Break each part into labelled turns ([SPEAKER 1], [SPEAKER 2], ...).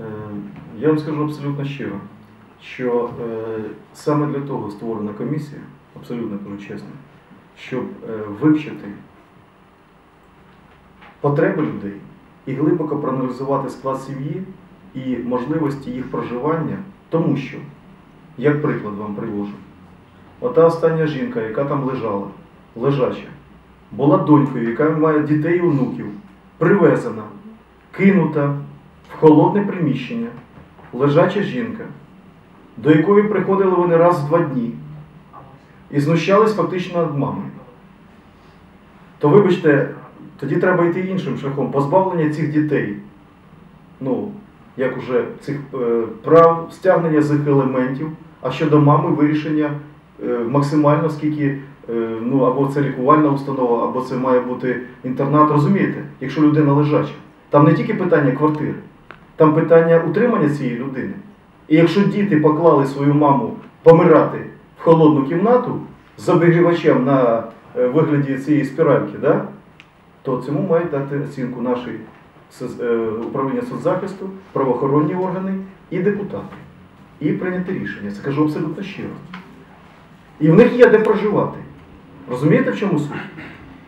[SPEAKER 1] Е, Я вам скажу абсолютно щиро, що е, саме для того створена комісія, абсолютно кажу чесно, щоб е, вивчити потреби людей і глибоко проаналізувати склад сім'ї і можливості їх проживання, тому що, як приклад вам привожу, ота остання жінка, яка там лежала, лежача, була донькою, яка має дітей і онуків, привезена, кинута холодне приміщення, лежача жінка, до якої приходили вони раз в два дні і знущались фактично над мамою. То вибачте, тоді треба йти іншим шляхом, позбавлення цих дітей. Ну, як уже цих е, прав, стягнення з їх елементів, а щодо мами вирішення е, максимально скільки, е, ну або це лікувальна установа, або це має бути інтернат. Розумієте, якщо людина лежача. Там не тільки питання квартири, там питання утримання цієї людини. І якщо діти поклали свою маму помирати в холодну кімнату з обігрівачем на е, вигляді цієї спіральки, да, то цьому мають дати оцінку наші е, управління соцзахисту, правоохоронні органи і депутати. І прийняти рішення. Це кажу абсолютно щиро. І в них є де проживати. Розумієте, в чому суть?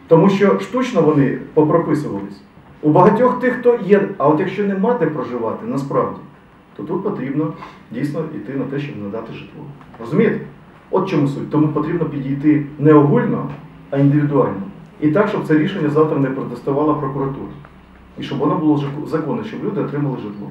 [SPEAKER 1] Тому що штучно вони попрописувались. У багатьох тих, хто є, а от якщо нема де проживати, насправді, то тут потрібно дійсно йти на те, щоб надати житло. Розумієте? От чому суть. Тому потрібно підійти не огульно, а індивідуально. І так, щоб це рішення завтра не протестувала прокуратура. І щоб воно було законне, щоб люди отримали житло.